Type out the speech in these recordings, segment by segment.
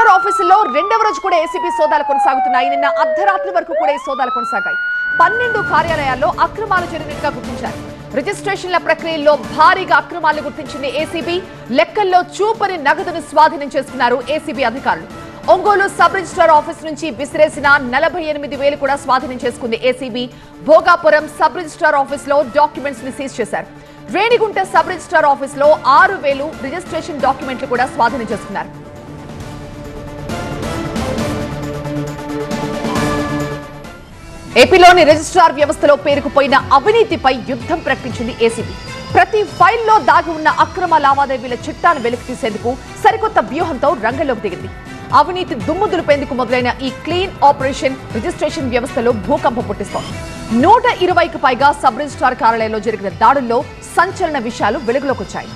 Registrar ఆఫీసులో రెండవ రోజు కూడా ఏసీబీ సోదాలు కొనసాగుతున్నాయి. నిన్న అర్ధరాత్రి వరకు కూడా ఈ సోదాలు కొనసాగాయి. పన్నెండు కార్యాలయాల్లో అక్రమాలు జరిగినట్టుగా గుర్తించారు. రిజిస్ట్రేషన్ల ప్రక్రియలో భారీగా అక్రమాలు గుర్తించింది ఏసీబీ. లెక్కల్లో చూపని నగదును స్వాధీనం చేసుకున్నారు ఏసీబీ అధికారులు. ఒంగోలు సబ్ రిజిస్ట్రార్ ఆఫీస్ నుంచి విసిరేసిన నలభై ఎనిమిది వేలు కూడా స్వాధీనం చేసుకుంది ఏసీబీ. భోగాపురం సబ్ రిజిస్ట్రార్ ఆఫీస్లో డాక్యుమెంట్స్ని సీజ్ చేశారు. రేణిగుంట సబ్ రిజిస్ట్రార్ ఆఫీస్లో ఆరు వేలు రిజిస్ట్రేషన్ డాక్యుమెంట్లు కూడా స్వాధీనం చేసుకున్నారు. ఏపీలోని రిజిస్ట్రార్ వ్యవస్థలో పేరుకుపోయిన అవినీతిపై యుద్ధం ప్రకటించింది ఏసీబీ. ప్రతి ఫైల్లో దాగి ఉన్న అక్రమ లావాదేవీల చిట్టాను వెలికి తీసేందుకు సరికొత్త వ్యూహంతో రంగంలోకి దిగింది. అవినీతి దుమ్ము దులిపేందుకు మొదలైన ఈ క్లీన్ ఆపరేషన్ రిజిస్ట్రేషన్ వ్యవస్థలో భూకంపం పుట్టిస్తోంది. నూట ఇరవైకి పైగా సబ్ రిజిస్ట్రార్ కార్యాలయంలో జరిగిన దాడుల్లో సంచలన విషయాలు వెలుగులోకి వచ్చాయి.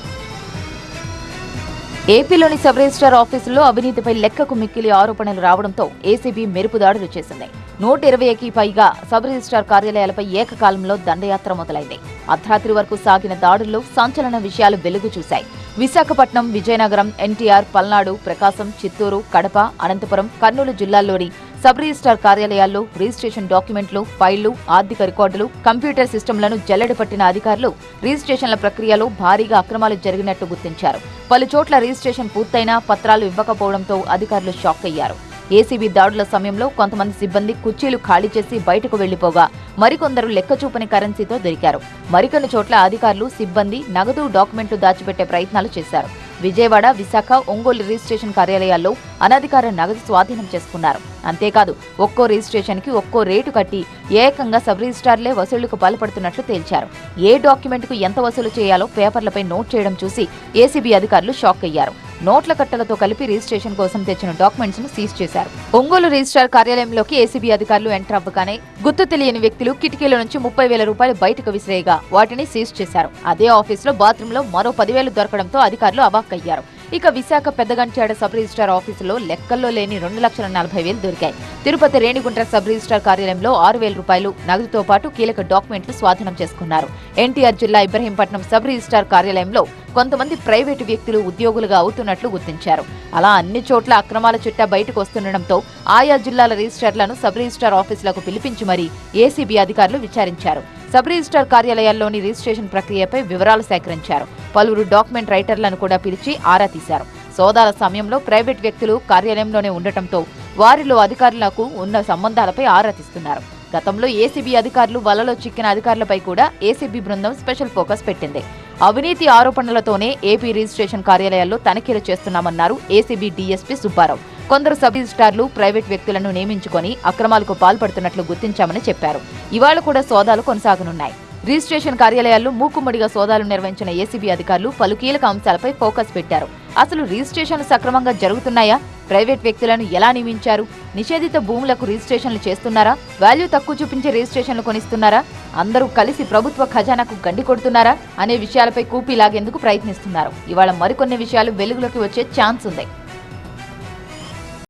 ఏపీలోని సబ్ రిజిస్ట్రార్ ఆఫీసులో అవినీతిపై లెక్కకు మిక్కిలి ఆరోపణలు రావడంతో ఏసీబీ మెరుపు దాడులు చేసింది. నూట ఇరవైకి పైగా సబ్ రిజిస్ట్రార్ కార్యాలయాలపై ఏకకాలంలో దండయాత్ర మొదలైంది. అర్ధరాత్రి వరకు సాగిన దాడుల్లో సంచలన విషయాలు వెలుగు చూశాయి. విశాఖపట్నం విజయనగరం ఎన్టీఆర్ పల్నాడు ప్రకాశం చిత్తూరు కడప అనంతపురం కర్నూలు జిల్లాల్లోని సబ్ రిజిస్టార్ కార్యాలయాల్లో రిజిస్ట్రేషన్ డాక్యుమెంట్లు ఫైళ్ళు ఆర్థిక రికార్డులు కంప్యూటర్ సిస్టంలను జల్లెడపట్టిన అధికారులు రిజిస్ట్రేషన్ల ప్రక్రియలో భారీగా అక్రమాలు జరిగినట్టు గుర్తించారు. పలు చోట్ల రిజిస్ట్రేషన్ పూర్తయినా పత్రాలు ఇవ్వకపోవడంతో అధికారులు షాక్ అయ్యారు. ఏసీబీ దాడుల సమయంలో కొంతమంది సిబ్బంది కుర్చీలు ఖాళీ చేసి బయటకు వెళ్ళిపోగా మరికొందరు లెక్కచూపని కరెన్సీతో దొరికారు. మరికొన్ని చోట్ల అధికారులు సిబ్బంది నగదు డాక్యుమెంట్లు దాచిపెట్టే ప్రయత్నాలు చేశారు. విజయవాడ విశాఖ ఒంగోలు రిజిస్ట్రేషన్ కార్యాలయాల్లో అనధికార నగదు స్వాధీనం చేసుకున్నారు. అంతేకాదు ఒక్కో రిజిస్ట్రేషన్కి ఒక్కో రేటు కట్టి ఏకంగా సబ్ రిజిస్ట్రార్లే వసూళ్ళకు పాల్పడుతున్నట్లు తేల్చారు. ఏ డాక్యుమెంట్కు ఎంత వసూలు చేయాలో పేపర్లపై నోట్ చేయడం చూసి ఏసీబీ అధికారులు షాక్ అయ్యారు. నోట్ల కట్టలతో కలిపి రిజిస్ట్రేషన్ కోసం తెచ్చిన డాక్యుమెంట్స్ను సీజ్ చేశారు. ఒంగోలు రిజిస్ట్రార్ కార్యాలయంలోకి ఏసీబీ అధికారులు ఎంటర్ అవ్వగానే గుర్తు తెలియని వ్యక్తులు కిటికీల నుంచి ముప్పై వేల రూపాయలు బయటకు విసిరేయగా వాటిని సీజ్ చేశారు. అదే ఆఫీసులో బాత్రూంలో మరో పదివేలు దొరకడంతో అధికారులు అవాక్కయ్యారు. ఇక విశాఖ పెద్దగంచాడ సబ్ రిజిస్టార్ ఆఫీసులో లెక్కల్లో లేని రెండు లక్షల నలభై వేలు దొరికాయి. తిరుపతి రేణిగుంట సబ్ రిజిస్టార్ కార్యాలయంలో ఆరు వేల రూపాయలు నగదుతో పాటు కీలక డాక్యుమెంట్లు స్వాధీనం చేసుకున్నారు. ఎన్టీఆర్ జిల్లా ఇబ్రహీంపట్నం సబ్ రిజిస్టార్ కార్యాలయంలో కొంతమంది ప్రైవేటు వ్యక్తులు ఉద్యోగులుగా అవుతున్నట్లు గుర్తించారు. అలా అన్ని చోట్ల అక్రమాల చిట్టా బయటకు వస్తుండటంతో ఆయా జిల్లాల రిజిస్ట్రార్లను సబ్ రిజిస్టార్ ఆఫీసులకు పిలిపించి మరీ ఏసీబీ అధికారులు విచారించారు. సబ్ రిజిస్టార్ కార్యాలయాల్లోని రిజిస్ట్రేషన్ ప్రక్రియపై వివరాలు సేకరించారు. పలువురు డాక్యుమెంట్ రైటర్లను కూడా పిలిచి ఆరా తీశారు. సోదాల సమయంలో ప్రైవేట్ వ్యక్తులు కార్యాలయంలోనే ఉండటంతో వారిలో అధికారులకు ఉన్న సంబంధాలపై ఆరా తీస్తున్నారు. గతంలో ఏసీబీ అధికారులు వలలో చిక్కిన అధికారులపై కూడా ఏసీబీ బృందం స్పెషల్ ఫోకస్ పెట్టింది. అవినీతి ఆరోపణలతోనే ఏపీ రిజిస్ట్రేషన్ కార్యాలయాల్లో తనిఖీలు చేస్తున్నామన్నారు ఏసీబీ డీఎస్పీ సుబ్బారావు. కొందరు సబ్ రిజిస్టార్లు ప్రైవేట్ వ్యక్తులను నియమించుకొని అక్రమాలకు పాల్పడుతున్నట్లు గుర్తించామని చెప్పారు. ఇవాళ కూడా సోదాలు కొనసాగనున్నాయి. రిజిస్ట్రేషన్ కార్యాలయాల్లో మూకుమ్మడిగా సోదాలు నిర్వహించిన ఏసీబీ అధికారులు పలు కీలక అంశాలపై ఫోకస్ పెట్టారు. అసలు రిజిస్ట్రేషన్లు సక్రమంగా జరుగుతున్నాయా? ప్రైవేట్ వ్యక్తులను ఎలా నియమించారు? నిషేధిత భూములకు రిజిస్ట్రేషన్లు చేస్తున్నారా? వాల్యూ తక్కువ చూపించే రిజిస్ట్రేషన్లు కొనిస్తున్నారా? అందరూ కలిసి ప్రభుత్వ ఖజానాకు గండి కొడుతున్నారా? అనే విషయాలపై కూపీ లాగేందుకు ప్రయత్నిస్తున్నారు. ఇవాళ మరికొన్ని విషయాలు వెలుగులోకి వచ్చే ఛాన్స్ ఉంది.